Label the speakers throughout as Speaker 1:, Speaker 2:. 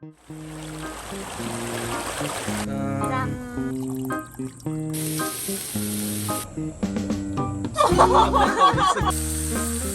Speaker 1: 짠.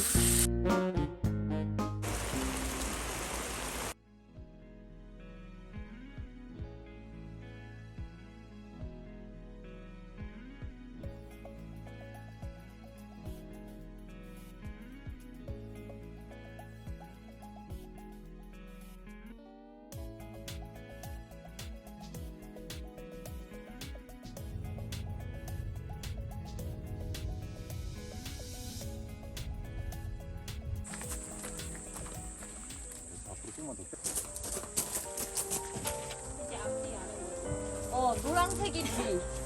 Speaker 1: 어 노란색이 뒤.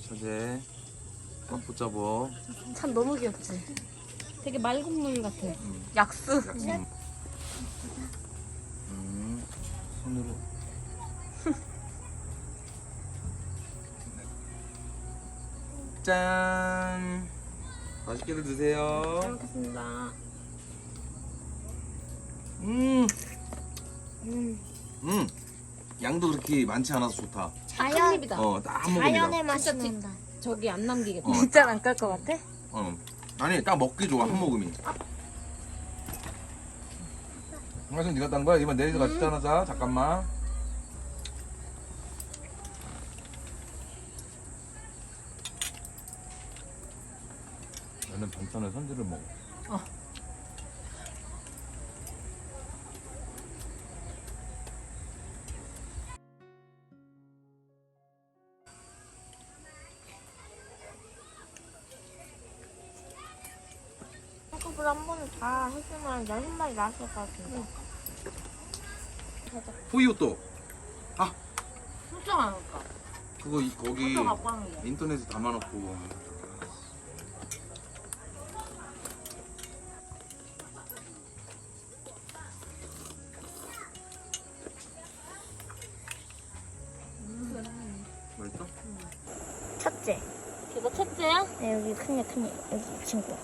Speaker 2: 우리 처제 꽉 붙잡어
Speaker 1: 참 너무 귀엽지. 되게 맑은 물 같아. 약수.
Speaker 2: 음. 음, 손으로 짠 맛있게들 드세요
Speaker 1: 먹겠습니다.
Speaker 2: 음,
Speaker 1: 음.
Speaker 2: 음 양도 그렇게 많지 않아서 좋다
Speaker 1: 한 입이다.
Speaker 2: 어 딱한 모금이다
Speaker 3: 자연의 맛이
Speaker 1: 진짜
Speaker 3: 난다.
Speaker 1: 저기 안 남기겠다.
Speaker 2: 어,
Speaker 3: 진짜 안깔 것 같아?
Speaker 2: 어. 아니 딱 먹기 좋아 한 모금이 이거 네가 딴 거야? 이만 내리서 같이 짠하자 잠깐만
Speaker 3: 한꺼풀 한 번에 다 했으면 마리 나왔을 것 같은데.
Speaker 2: 후이오 또
Speaker 1: 진짜 많을까?
Speaker 2: 그거 이- 거기. 인터넷에 담아놓고 맛있어?
Speaker 3: 첫째.
Speaker 1: 걔가 첫째야?
Speaker 3: 네, 여기 큰일 큰일. 여기. 친구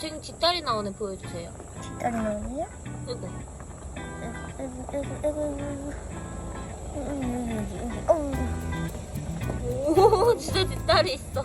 Speaker 4: 이
Speaker 1: 올챙이 뒷다리 나오네 보여주세요.
Speaker 3: 뒷다리 나오냐?
Speaker 1: 이거.
Speaker 3: 아이고, 아이고. 어우.
Speaker 1: 오 진짜 뒷다리 있어.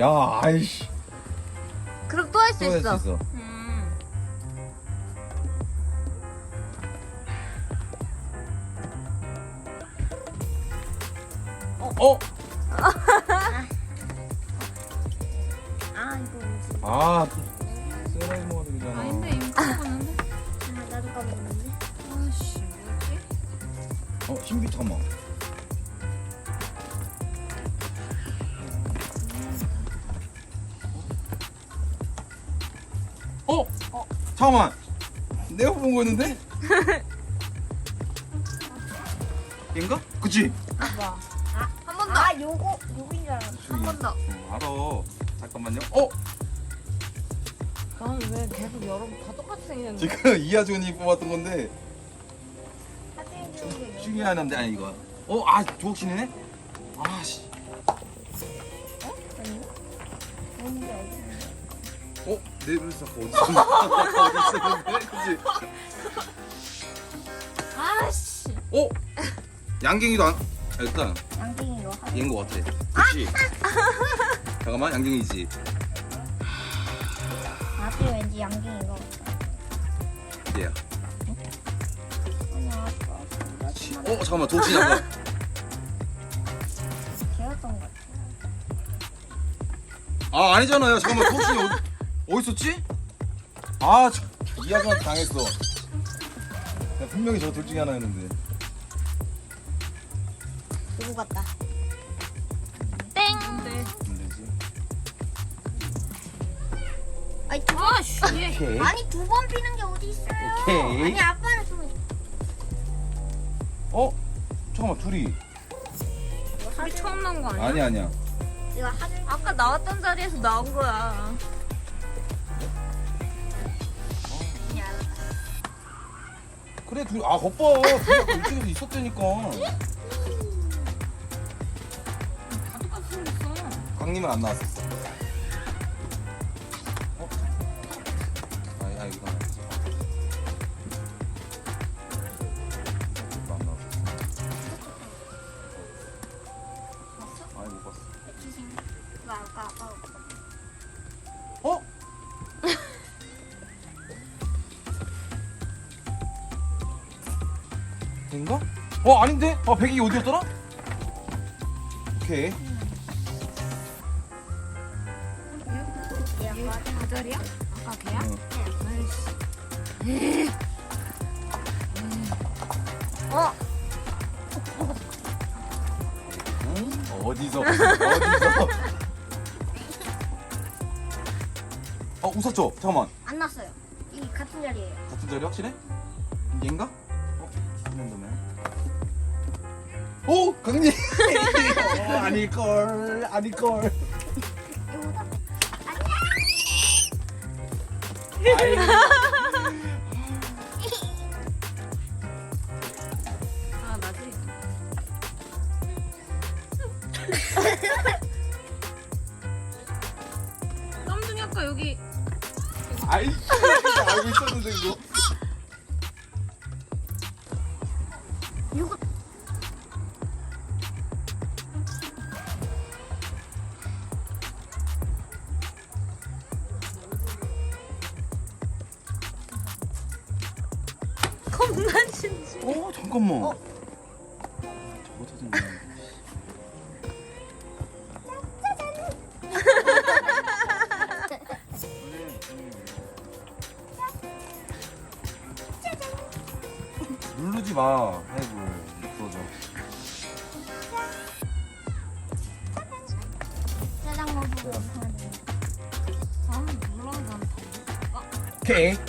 Speaker 1: 야,
Speaker 2: 아이씨.
Speaker 1: 그럼 또 할 수
Speaker 2: 또 할 수
Speaker 1: 있어.
Speaker 2: 있어. 어, 신비 잠깐만. 어? 어? 잠깐만. 내가 본 거였는데? 얘인가? 그치?
Speaker 1: 한번 더.
Speaker 3: 아, 요거, 요거인 줄 알았어.
Speaker 1: 한 번 더.
Speaker 2: 응, 알아. 잠깐만요. 어?
Speaker 1: 나는 왜 계속 여러분 다 똑같이 생겼는데?
Speaker 2: 지금 이하준이 뽑았던 건데 중요한 남자 아니 이거. 어? 아, 조옥신이네? 아, 씨.
Speaker 3: 어?
Speaker 2: 내 물사가 어디 있었는데? 어디 있었는데? 그치?
Speaker 1: 아씨.
Speaker 2: 어? 양갱이도 안... 아, 일단
Speaker 3: 양띵이 이거 하
Speaker 2: 얘인 것 같아 그치? 잠깐만 양갱이지
Speaker 3: 앞에 왠지 양띵 이거.
Speaker 2: 얘야 어? 잠깐만 도치 잠깐
Speaker 3: 걔였던 것 같아.
Speaker 2: 아 아니잖아요 잠깐만 도치 어디, 어디 있었지? 아 저, 이하준한테 당했어 내가 분명히 저 둘 중에 하나였는데
Speaker 3: 누구 같다.
Speaker 1: 땡.
Speaker 2: 안 되지
Speaker 3: 아니, 두 번.
Speaker 1: 아씨.
Speaker 2: 오케이
Speaker 3: 아니, 두 번 피는 게 어디 있어요?
Speaker 2: 오케이.
Speaker 3: 아니, 아빠는 좀.
Speaker 2: 어? 잠깐만 둘이
Speaker 1: 우리 처음 나온 거 아니야?
Speaker 2: 아니야 아니야
Speaker 3: 이거 하늘.
Speaker 1: 아까 나왔던 자리에서 나온 거야.
Speaker 2: 그래 둘아 겉봐 둘이 아까 이쪽에서 있었다니까
Speaker 1: 다 똑같이 생겼어.
Speaker 2: 강님은 안 나왔었어 어? 어? 된가? 어 아닌데? 어 배기 어디였더라? 오케이.
Speaker 1: 거절이야?
Speaker 3: 어?
Speaker 2: 어디서? 어디서? 웃었죠? 잠깐만
Speaker 3: 안 났어요. 이 같은 자리예요.
Speaker 2: 같은 자리 확실해? 얘인가? 어? 한명더네 오! 강림! 어, 아닐걸 아닐걸
Speaker 3: 이거다.
Speaker 2: 아이
Speaker 1: 아 나지.
Speaker 2: 아이 알고 있었는데 이거
Speaker 1: 겁나 신지.
Speaker 2: 어 잠깐만
Speaker 3: 어?
Speaker 2: 저거 찾았네 누르지 마 해불 부러져
Speaker 3: 짜장 먹고
Speaker 1: 아 물론 난
Speaker 2: 오케이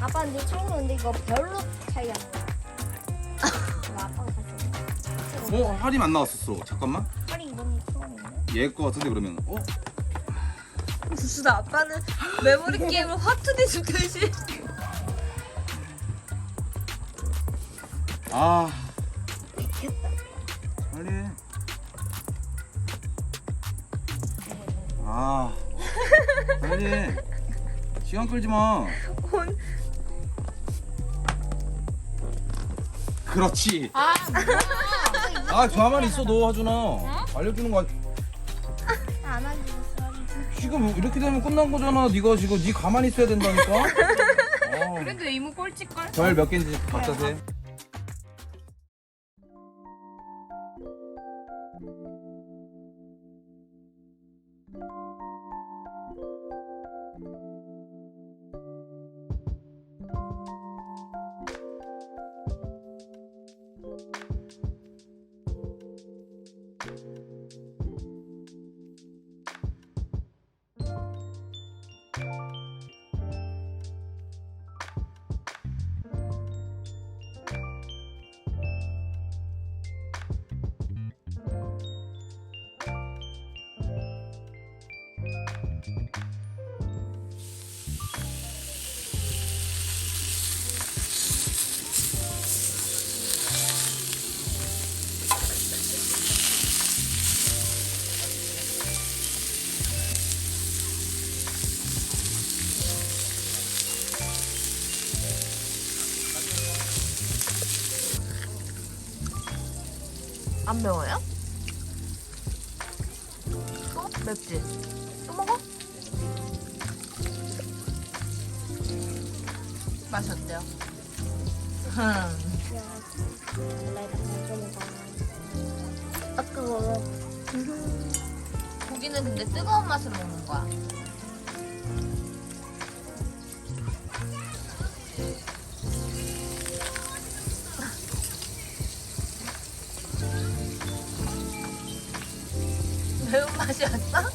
Speaker 3: 아빠 근데 처음으로 근데 이거 별로 차이 안 나. 이거 아빠가 샀어.
Speaker 2: 어 할인 안 나왔었어 잠깐만
Speaker 3: 빨리 이번이 처음인데.
Speaker 2: 얘 거 같은데 그러면 어?
Speaker 1: 무슨 아빠는 메모리 게임을 화투내 주듯이.
Speaker 2: 아 빨리 해. 아 빨리 해. 시간 끌지 마 그렇지
Speaker 1: 아 뭐야?
Speaker 2: 아 가만히 있어 너 하준아 알려주는 거 아니- 지금 이렇게 되면 끝난 거잖아 네가 지금 네 가만히 있어야 된다니까 어.
Speaker 1: 그래도 이모 꼴찌걸?
Speaker 2: 별 몇 개인지 갖다 세
Speaker 1: 안 매워요? 또 맵지? 또 먹어? 맛이 어때요? 흠.
Speaker 3: 아 그거
Speaker 1: 고기는 근데 뜨거운 맛으로 먹는 거야. 매운맛이었어?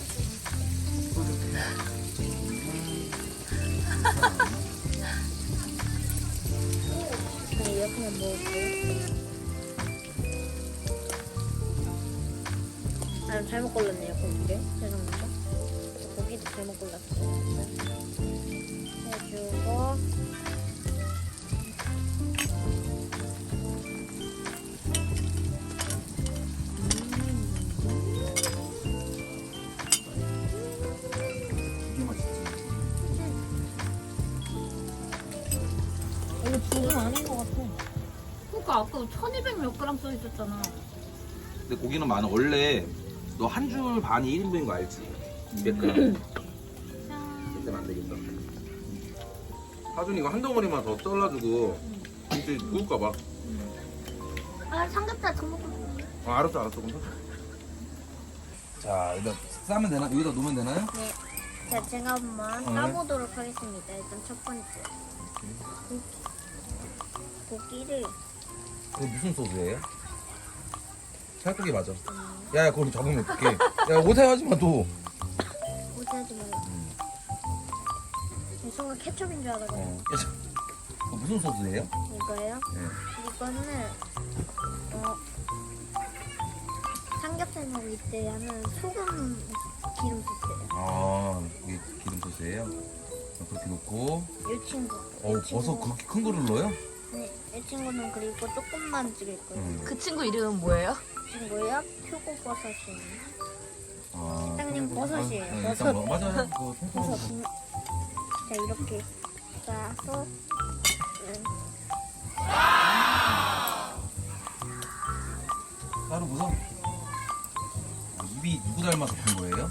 Speaker 3: 그냥 이렇게만 먹을게요. 아 잘못 골랐네요 고기 죽은 아닌 것 같아.
Speaker 1: 그러니까 아까 1200 몇 그램 써 있었잖아.
Speaker 2: 근데 고기는 많아 원래 너 한 줄 반이 1인분인 거 알지? 200g
Speaker 1: 짠.
Speaker 2: 그때면 안 되겠다 하준이 이거 한 덩어리만 더 잘라주고 김치 구울까 봐.
Speaker 3: 아 삼겹살 더 먹고
Speaker 2: 아, 알았어 알았어 그럼. 자 여기다 싸면 되나? 여기다 놓으면 되나요?
Speaker 3: 네. 자, 제가 한번
Speaker 2: 네.
Speaker 3: 싸보도록 하겠습니다. 일단 첫 번째. 고기. 고기를
Speaker 2: 이거 무슨 소스예요? 살코기 맞아. 야 야 그럼 적으면 어떡해? 야 오타하지 마 또.
Speaker 3: 오지하지 말고. 이 순간 케첩인 줄 알았거든요.
Speaker 2: 어. 야, 저- 이거 무슨 소스예요?
Speaker 3: 이거요?
Speaker 2: 네.
Speaker 3: 이거는 어, 삼겹살 먹을 때 하는 소금 기름 소스예요.
Speaker 2: 아 이게 기름 소스예요? 어, 그렇게 넣고.
Speaker 3: 이 친구.
Speaker 2: 어
Speaker 3: 이 친구.
Speaker 2: 버섯 그렇게 큰 거를 넣어요?
Speaker 3: 네, 이 친구는 그리고 조금만 찍을 거예요.
Speaker 2: 응.
Speaker 1: 그 친구 이름은 뭐예요?
Speaker 3: 이 친구요? 표고버섯이에요.
Speaker 2: 아. 거.
Speaker 3: 버섯이에요.
Speaker 2: 아, 네,
Speaker 3: 버섯.
Speaker 2: 일단 뭐, 맞아요. 그거
Speaker 3: 버섯. 자, 이렇게 싸서 음,
Speaker 2: 따로 무서 입이 누구 닮아서 큰 거예요?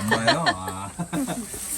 Speaker 2: 엄마예요? 아.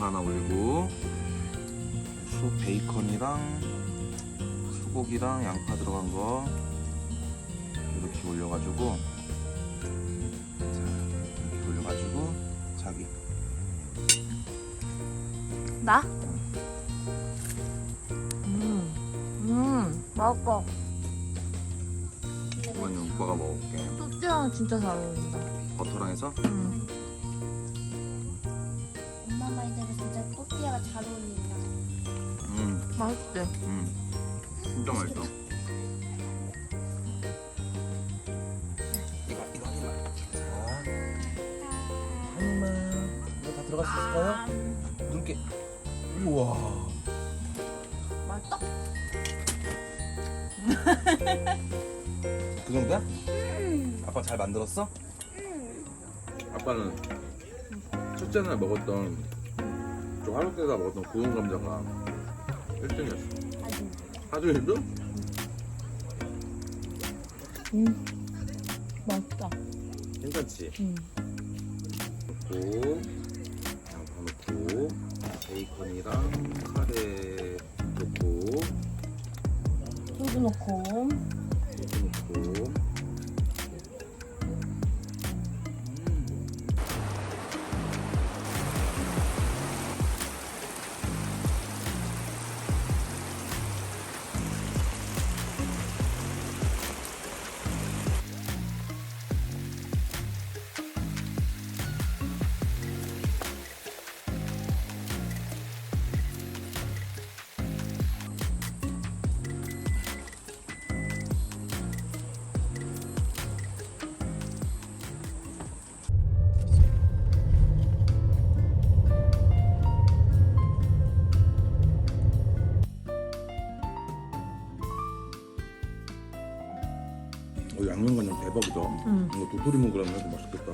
Speaker 2: 양파 하나 올리고 수 베이컨이랑 소고기랑 양파 들어간 거 이렇게 올려가지고 자 이렇게 올려가지고 자기
Speaker 1: 나? 음, 음, 맛있어.
Speaker 2: 이건 오빠가 먹을게
Speaker 1: 소스랑 진짜 잘 어울린다.
Speaker 2: 버터랑 해서
Speaker 1: 음. 맛있대.
Speaker 2: 음. 진짜 맛있어 이거 이거 한 입만 자 한 입만 이거 다 들어갈 수 있을까요? 눈게 우와
Speaker 1: 맛있어?
Speaker 2: 그 정도야? 아빠 잘 만들었어? 아빠는 첫째 날 먹었던 저 하루 때다 먹었던 구운 감자가 1등이었어 하준이도?
Speaker 1: 음, 맛있다.
Speaker 2: 괜찮지?
Speaker 1: 음.
Speaker 2: 넣고 양파 넣고 베이컨이랑 카레 넣고
Speaker 1: 소주 넣고.
Speaker 2: 뭐 양념 간장 대박이다.
Speaker 1: 음.
Speaker 2: 이거 도토리 먹으라면 더 맛있겠다.